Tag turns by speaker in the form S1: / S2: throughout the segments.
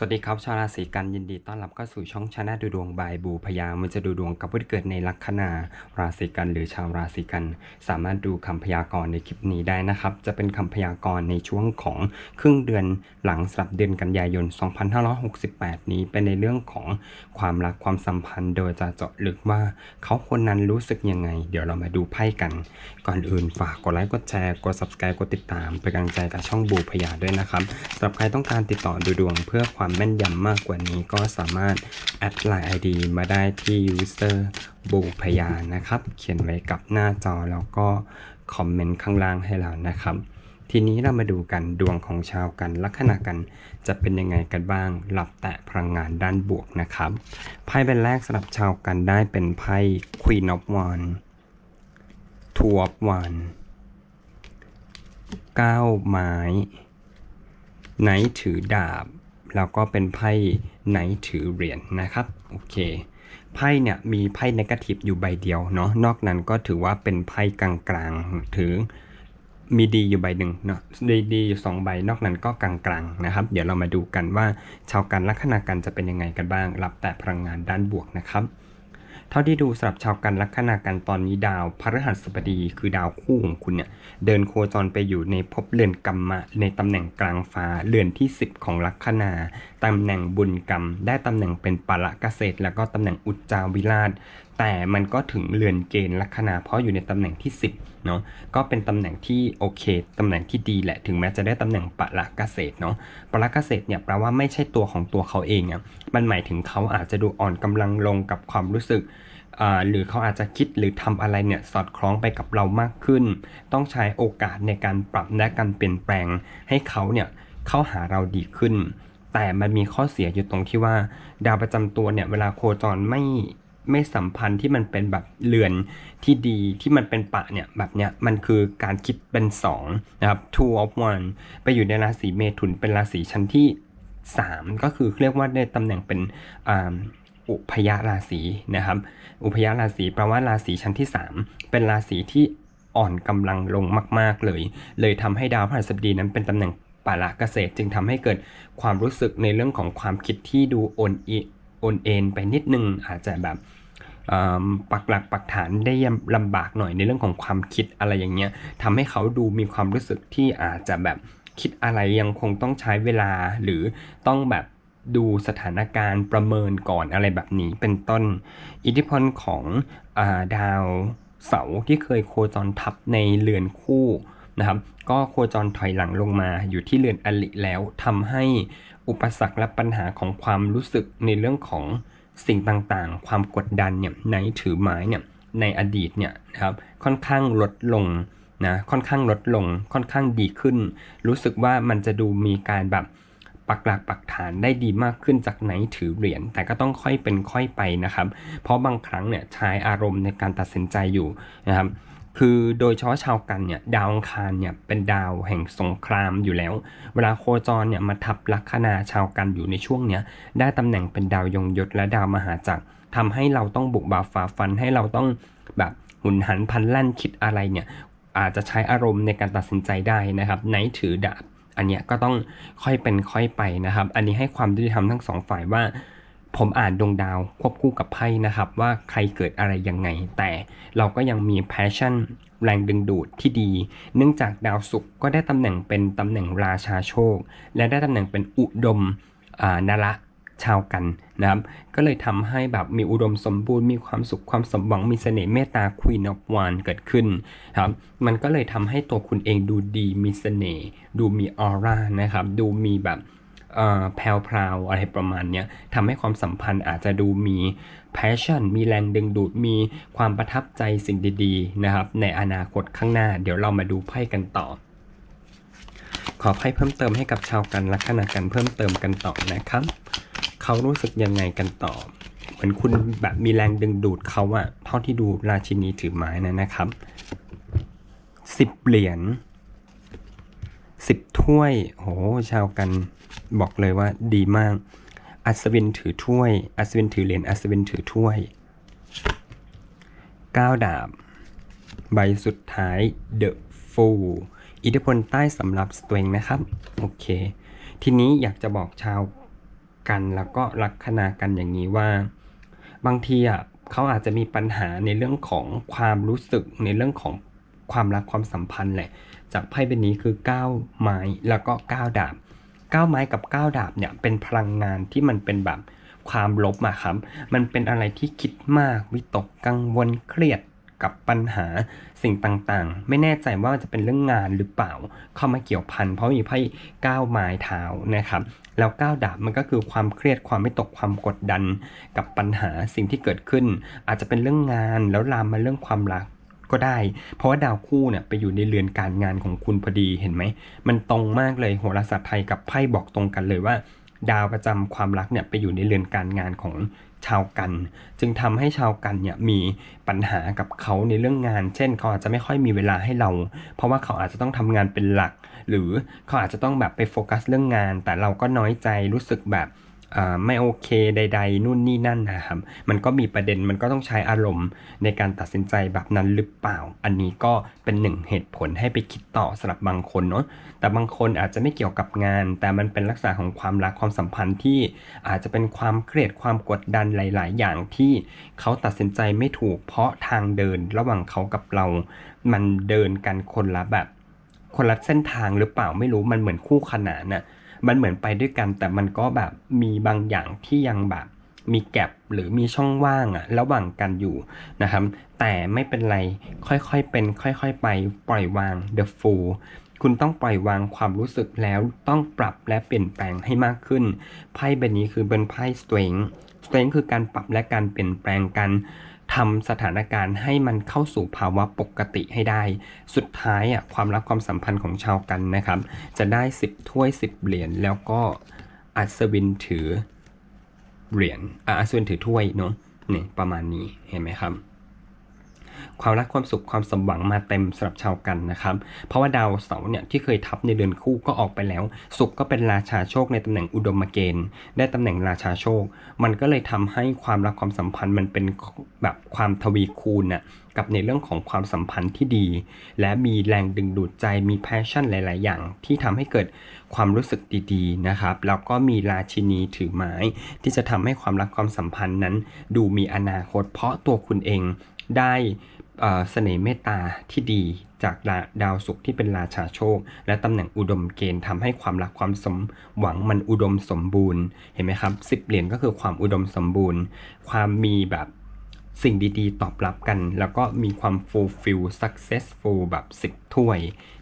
S1: สวัสดีครับชาวราศีกันยินดีต้อนรับเข้าสู่ช่องชาแนลดูดวงบายบูพยามันจะดูดวงกับผู้ที่เกิดในลัคนาราศีกันหรือชาวราศีกัน สามารถดูคำพยากรณ์ในคลิปนี้ได้นะครับ จะเป็นคำพยากรณ์ในช่วงของครึ่งเดือนหลังสลับเดือนกันยายน 2568 นี้เป็นในเรื่องของความรักความสัมพันธ์ โดยจะเจาะลึกว่าเขาคนนั้นรู้สึกยังไง เดี๋ยวเรามาดูไพ่กัน ก่อนอื่นฝากกดไลค์กดแชร์กด subscribe กดติดตามเป็นกำลังใจกับช่องบูพยาด้วยนะครับสำหรับใครต้องการติดต่อดูดวงเพื่อความแม่นยำมากกว่านี้ก็สามารถแอดไลน์ ID มาได้ที่ user บูพยานะครับ เขียนไว้กับหน้าจอแล้วก็คอมเมนต์ข้างล่างให้เรานะครับ ทีนี้เรามาดูกันดวงของชาวกันลัคนากันจะเป็นยังไงกันบ้าง หลับแตะพลังงานด้านบวกนะครับไพ่ใบแรกสำหรับชาวกันได้เป็นไพ่ Queen of Wands Two of Wands เก้าไม้ไนท์ถือดาบ แล้วก็เป็นไพ่ไหนถือเหรียญนะครับ โอเค ไพ่เนี่ยมีไพ่นกาทีฟอยู่ใบเดียวเนาะ นอกนั้นก็ถือว่าเป็นไพ่กลางๆ ถือมีดีอยู่ใบหนึ่งเนาะดีดีอยู่สองใบ นอกนั้นก็กลางๆนะครับ เดี๋ยวเรามาดูกันว่าชาวกันลัคนากันจะเป็นยังไงกันบ้าง รับแต่พลังงานด้านบวกนะครับ เท่าที่ดูสำหรับชาวกันลัคนากันตอนนี้ดาวพฤหัสบดีคือดาวคู่ของคุณเนี่ยเดินโคจรไปอยู่ในภพเรือนกรรมะ ในตำแหน่งกลางฟ้าเรือนที่ 10 ของลัคนาตำแหน่งบุญกรรม ได้ตำแหน่งเป็นปะละเกษตร แล้วก็ตำแหน่งอุจจาวิราช แต่มันก็ถึงเรือนเกณฑ์ลัคนาเพราะอยู่ในตำแหน่งที่ 10เนาะก็เป็นตำแหน่งที่โอเคตำแหน่งที่ดีแหละถึงแม้จะได้ตำแหน่งปาละเกษตรเนาะปาละเกษตรเนี่ยแปลว่าไม่ใช่ตัวของตัวเขาเองอะมันหมายถึงเขาอาจจะดูอ่อนกำลังลงกับความรู้สึกอ่าหรือเขาอาจจะคิดหรือทำอะไรเนี่ยสอดคล้องไปกับเรามากขึ้น ต้องใช้โอกาสในการปรับและการเปลี่ยนแปลง ให้เขาเนี่ยเข้าหาเราดีขึ้น แต่มันมีข้อเสียอยู่ตรงที่ว่า ดาวประจำตัวเนี่ยเวลาโคจรไม่ ไม่สัมพันธ์ที่มันเป็นแบบเรือนที่ดีที่มันเป็นปะเนี่ยแบบเนี้ยมันคือการคิดเป็น2นะครับ two of one ไปอยู่ในราศีเมถุนเป็นราศีชั้นที่ 3 ก็คือเรียกว่าในตำแหน่งเป็นอุพยาราศีนะครับ อุพยาราศีแปลว่าราศีชั้นที่ 3 เป็นราศีที่อ่อนกำลังลงมาก ๆ เลย เลยทำให้ดาวพฤหัสบดีนั้นเป็นตำแหน่งปาละเกษตร จึงทำให้เกิดความรู้สึกในเรื่องของความคิดที่ดูโอนเอโอนเอ็นไปนิดนึงอาจจะแบบ ปักหลักปักฐานได้ลำบากหน่อยในเรื่องของความคิดอะไรอย่างเงี้ยทำให้เขาดูมีความรู้สึกที่อาจจะแบบคิดอะไรยังคงต้องใช้เวลาหรือต้องแบบดูสถานการณ์ประเมินก่อนอะไรแบบนี้เป็นต้น อิทธิพลของอาดาวเสาร์ที่เคยโคจรทับในเรือนคู่นะครับก็โคจรถอยหลังลงมาอยู่ที่เรือนอลิแล้วทำให้อุปสรรคและปัญหาของความรู้สึกในเรื่องของ สิ่งต่างๆ ความกดดันเนี่ยในถือไม้เนี่ยในอดีตเนี่ยนะครับค่อนข้างลดลงนะค่อนข้างลดลงค่อนข้างดีขึ้น รู้สึกว่ามันจะดูมีการแบบปักหลักปักฐานได้ดีมากขึ้นจากไหนถือเหรียญแต่ก็ต้องค่อยเป็นค่อยไปนะครับ เพราะบางครั้งเนี่ยใช้อารมณ์ในการตัดสินใจอยู่นะครับ คือโดยเฉพาะชาวกันเนี่ยดาวอังคารเนี่ยเป็นดาวแห่งสงครามอยู่แล้ว เวลาโคจรเนี่ยมาทับลัคนาชาวกันอยู่ในช่วงเนี้ยได้ตำแหน่งเป็นดาวยงยศและดาวมหาจักรทำให้เราต้องบุกบาฝ่าฟันให้เราต้องแบบหุนหันพลันแล่นคิดอะไรเนี่ยอาจจะใช้อารมณ์ในการตัดสินใจได้นะครับไหนถือดาบอันเนี้ยก็ต้องค่อยเป็นค่อยไปนะครับ อันนี้ให้ความยุติธรรมทั้งสองฝ่ายว่า ผมอ่านดวงดาวควบคู่กับไพ่นะครับว่าใครเกิดอะไรยังไง แต่เราก็ยังมี passion แรงดึงดูดที่ดี เนื่องจากดาวศุกร์ก็ได้ตำแหน่งเป็นตำแหน่งราชาโชค และได้ตำแหน่งเป็นอุดมนระชาวกันนะครับ ก็เลยทำให้แบบมีอุดมสมบูรณ์มีความสุขความสมหวังมีเสน่ห์เมตตา Queen of Wands เกิดขึ้นครับ มันก็เลยทำให้ตัวคุณเองดูดีมีเสน่ห์ดูมีออร่านะครับ ดูมีแบบ แพรวพราวอะไรประมาณเนี้ยทำให้ความสัมพันธ์อาจจะดูมี passion มีแรงดึงดูด มีความประทับใจสิ่งดีๆนะครับ ในอนาคตข้างหน้า เดี๋ยวเรามาดูไพ่กันต่อ ขอไพ่เพิ่มเติมให้กับชาวกันลัคนากันเพิ่มเติมกันต่อนะครับ เขารู้สึกยังไงกันต่อ เหมือนคุณแบบมีแรงดึงดูดเขาอะเท่าที่ดูราชินีถือไม้นะนะครับสิบเหรียญสิบถ้วย โห ชาวกัน บอกเลยว่าดีมาก อัศวินถือถ้วย อัศวินถือเหรียญ อัศวินถือถ้วยเก้าดาบ ใบสุดท้าย The Fool อิทธิพลใต้สำหรับสตริงนะครับ โอเค ทีนี้อยากจะบอกชาวกันแล้วก็ลักคนากันอย่างนี้ว่า บางทีอะเขาอาจจะมีปัญหาในเรื่องของความรู้สึกในเรื่องของความรักความสัมพันธ์แหละ จากไพ่ใบนี้คือ 9 ไม้แล้วก็ 9 ดาบ 9 ไม้กับ 9 ดาบเนี่ยเป็นพลังงานที่มันเป็นแบบความลบอะครับ มันเป็นอะไรที่คิดมากวิตกกังวลเครียดกับปัญหาสิ่งต่างๆ ไม่แน่ใจว่าจะเป็นเรื่องงานหรือเปล่า เข้ามาเกี่ยวพัน เพราะมีไพ่ก้าวไม้เท้านะครับ แล้วก้าวดาบมันก็คือความเครียดความไม่ตกความกดดัน กับปัญหาสิ่งที่เกิดขึ้น อาจจะเป็นเรื่องงานแล้วลามมาเรื่องความรัก ก็ได้ เพราะว่าดาวคู่เนี่ยไปอยู่ในเรือนการงานของคุณพอดีเห็นไหม มันตรงมากเลยโหราศาสตร์ไทยกับไพ่บอกตรงกันเลยว่า ดาวประจำความรักเนี่ยไปอยู่ในเรือนการงานของชาวกัน จึงทำให้ชาวกันเนี่ยมีปัญหากับเขาในเรื่องงาน เช่น เขาอาจจะไม่ค่อยมีเวลาให้เรา เพราะว่าเขาอาจจะต้องทำงานเป็นหลัก หรือเขาอาจจะต้องแบบไปโฟกัสเรื่องงาน แต่เราก็น้อยใจรู้สึกแบบ ไม่โอเคใด ๆ นู่นนี่นั่นนะครับ มันก็มีประเด็นมันก็ต้องใช้อารมณ์ในการตัดสินใจแบบนั้นหรือเปล่า อันนี้ก็เป็นหนึ่งเหตุผลให้ไปคิดต่อสำหรับบางคนเนาะแต่บางคนอาจจะไม่เกี่ยวกับงาน แต่มันเป็นลักษณะของความรักความสัมพันธ์ที่อาจจะเป็นความเครียดความกดดันหลาย ๆ อย่างที่เขาตัดสินใจไม่ถูกเพราะทางเดินระหว่างเขากับเรา มันเดินกันคนละแบบคนละเส้นทางหรือเปล่าไม่รู้มันเหมือนคู่ขนานน่ะ มันเหมือนไปด้วยกัน แต่มันก็แบบมีบางอย่างที่ยังแบบมีแกลบหรือมีช่องว่างอะระหว่างกันอยู่นะครับ แต่ไม่เป็นไรค่อยๆเป็น ค่อยๆ ไปปล่อยวาง the fool คุณต้องปล่อยวางความรู้สึกแล้วต้องปรับและเปลี่ยนแปลงให้มากขึ้น ไพ่ใบนี้คือเป็นไพ่ strength strength คือการปรับและการเปลี่ยนแปลงกัน ทำสถานการณ์ให้มันเข้าสู่ภาวะปกติให้ได้ สุดท้ายอะความรักความสัมพันธ์ของชาวกันนะครับ จะได้ 10 ถ้วย 10 เหรียญแล้วก็อัศวินถือเหรียญอะอัศวินถือถ้วยเนาะนี่ประมาณนี้เห็นไหมครับ ความรักความสุขความสมหวังมาเต็มสำหรับชาวกันนะครับ เพราะว่าดาวเสาร์เนี่ยที่เคยทับในเดือนคู่ก็ออกไปแล้ว สุขก็เป็นราชาโชคในตำแหน่งอุดมเกณฑ์ ได้ตำแหน่งราชาโชค มันก็เลยทำให้ความรักความสัมพันธ์มันเป็นแบบความทวีคูณน่ะกับในเรื่องของความสัมพันธ์ที่ดี และมีแรงดึงดูดใจมีแพชชั่นหลาย ๆ อย่าง ที่ทำให้เกิดความรู้สึกดีๆนะครับแล้วก็มีราชินีถือไม้ ที่จะทำให้ความรักความสัมพันธ์นั้น ดูมีอนาคต เพราะตัวคุณเองได้ เสน่ห์เมตตาที่ดีจากดาวศุกร์ที่เป็นราชาโชค และตำแหน่งอุดมเกณฑ์ทำให้ความรักความสมหวังมันอุดมสมบูรณ์เห็นไหมครับสิบเหรียญก็คือความอุดมสมบูรณ์ ความมีแบบสิ่งดีๆ ตอบรับกัน แล้วก็มีความ fulfill successful แบบ10ถ้วย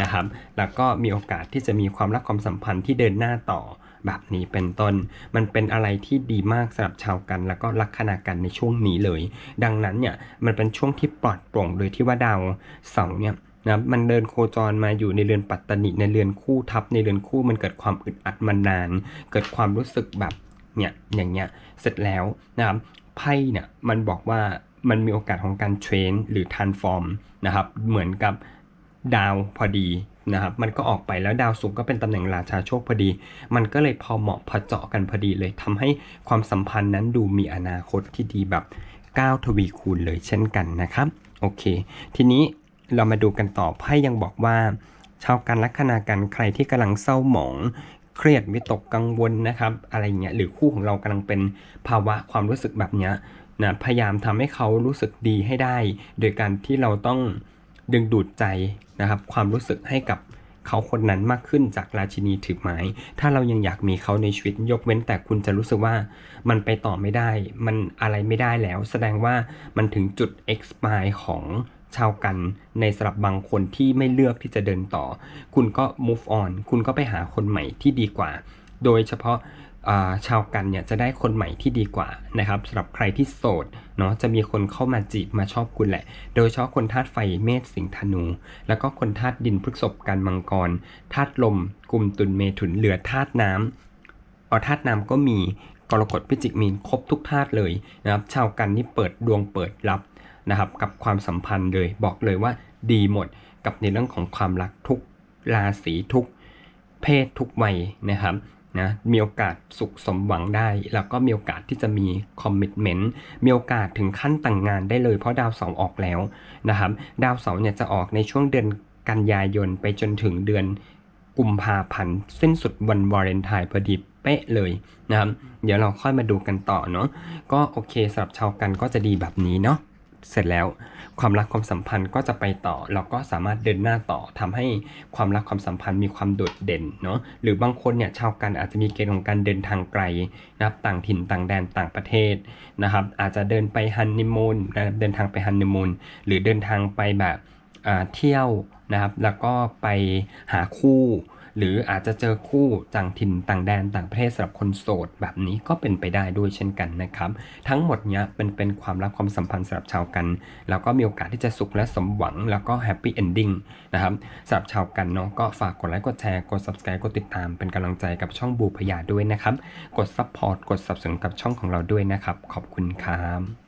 S1: นะครับ แล้วก็มีโอกาสที่จะมีความรักความสัมพันธ์ที่เดินหน้าต่อ แบบนี้เป็นต้น มันเป็นอะไรที่ดีมากสำหรับชาวกัน แล้วก็ลัคนากันในช่วงนี้เลย ดังนั้นเนี่ยมันเป็นช่วงที่ปลอดโปร่งโดยที่ว่าดาวเสาเนี่ยนะมันเดินโคจรมาอยู่ในเรือนปัตตนิในเรือนคู่ทับในเรือนคู่มันเกิดความอึดอัดมานาน เกิดความรู้สึกแบบเนี่ยอย่างเงี้ยเสร็จแล้วนะครับไพ่เนี่ยมันบอกว่ามันมีโอกาสของการเทรนหรือทานฟอร์มนะครับเหมือนกับดาวพอดี นะครับมันก็ออกไปแล้วดาวศุกร์ก็เป็นตำแหน่งราชาโชคพอดี มันก็เลยพอเหมาะพอเจาะกันพอดีเลยทำให้ความสัมพันธ์นั้นดูมีอนาคตที่ดีแบบก้าวทวีคูณเลยเช่นกันนะครับโอเค ทีนี้เรามาดูกันต่อไพ่ยังบอกว่า ชาวกันลัคนากันใครที่กำลังเศร้าหมอง เครียดวิตกกังวลนะครับ อะไรเงี้ยหรือคู่ของเรากำลังเป็นภาวะความรู้สึกแบบเนี้ยนะพยายามทำให้เขารู้สึกดีให้ได้ โดยการที่เราต้อง ดึงดูดใจนะครับความรู้สึกให้กับเขาคนนั้นมากขึ้นจากราชินีถือไม้ ถ้าเรายังอยากมีเขาในชีวิตยกเว้นแต่คุณจะรู้สึกว่ามันไปต่อไม่ได้ มันอะไรไม่ได้แล้ว แสดงว่ามันถึงจุด expire ของชาวกันในสำหรับบางคนที่ไม่เลือกที่จะเดินต่อ คุณก็ move on คุณก็ไปหาคนใหม่ที่ดีกว่า โดยเฉพาะ ชาวกันเนี่ยจะได้คนใหม่ที่ดีกว่านะครับสำหรับใครที่โสดเนาะจะมีคนเข้ามาจีบมาชอบคุณแหละ โดยเฉพาะคนธาตุไฟเมษสิงห์ธนู แล้วก็คนธาตุดินพฤษภกันมังกรธาตุลมกลุ่มตุลเมถุนเหลือธาตุน้ำเอาธาตุน้ำก็มีกรกฎพิจิกมีนครบทุกธาตุเลยนะครับชาวกันนี่เปิดดวงเปิดรับนะครับกับความสัมพันธ์เลยบอกเลยว่าดีหมดกับในเรื่องของความรักทุกราศีทุกเพศทุกวัยนะครับ นะมีโอกาสสุขสมหวังได้ แล้วก็มีโอกาสที่จะมีคอมมิชเมนต์มีโอกาสถึงขั้นแต่งงานได้เลยเพราะดาวเสาร์ออกแล้วนะครับ ดาวเสาร์เนี่ยจะออกในช่วงเดือนกันยายนไปจนถึงเดือนกุมภาพันธ์สิ้นสุดวันวาเลนไทน์พอดีเป๊ะเลยนะครับ เดี๋ยวเราค่อยมาดูกันต่อเนาะก็โอเคสำหรับชาวกันก็จะดีแบบนี้เนาะ เสร็จแล้วความรักความสัมพันธ์ก็จะไปต่อ เราก็สามารถเดินหน้าต่อทำให้ความรักความสัมพันธ์มีความโดดเด่นเนาะหรือบางคนเนี่ยชาวกันอาจจะมีเกณฑ์ของการเดินทางไกลนะครับต่างถิ่นต่างแดนต่างประเทศนะครับอาจจะเดินไปฮันนีมูนนะครับเดินทางไปฮันนีมูนหรือเดินทางไปแบบอ่าเที่ยวนะครับแล้วก็ไปหาคู่ หรืออาจจะเจอคู่ต่างถิ่นต่างแดนต่างประเทศสำหรับคนโสด แบบนี้ก็เป็นไปได้ด้วยเช่นกันนะครับ ทั้งหมดเนี้ยเป็นเป็นความรักความสัมพันธ์สำหรับชาวกัน แล้วก็มีโอกาสที่จะสุขและสมหวัง แล้วก็แฮปปี้เอนดิ้งนะครับสำหรับชาวกันเนาะก็ฝากกดไลค์กดแชร์กด subscribe กดติดตามเป็นกำลังใจกับช่องบูพยาด้วยนะครับ กด support กด subscribe กับช่องของเราด้วยนะครับ ขอบคุณครับ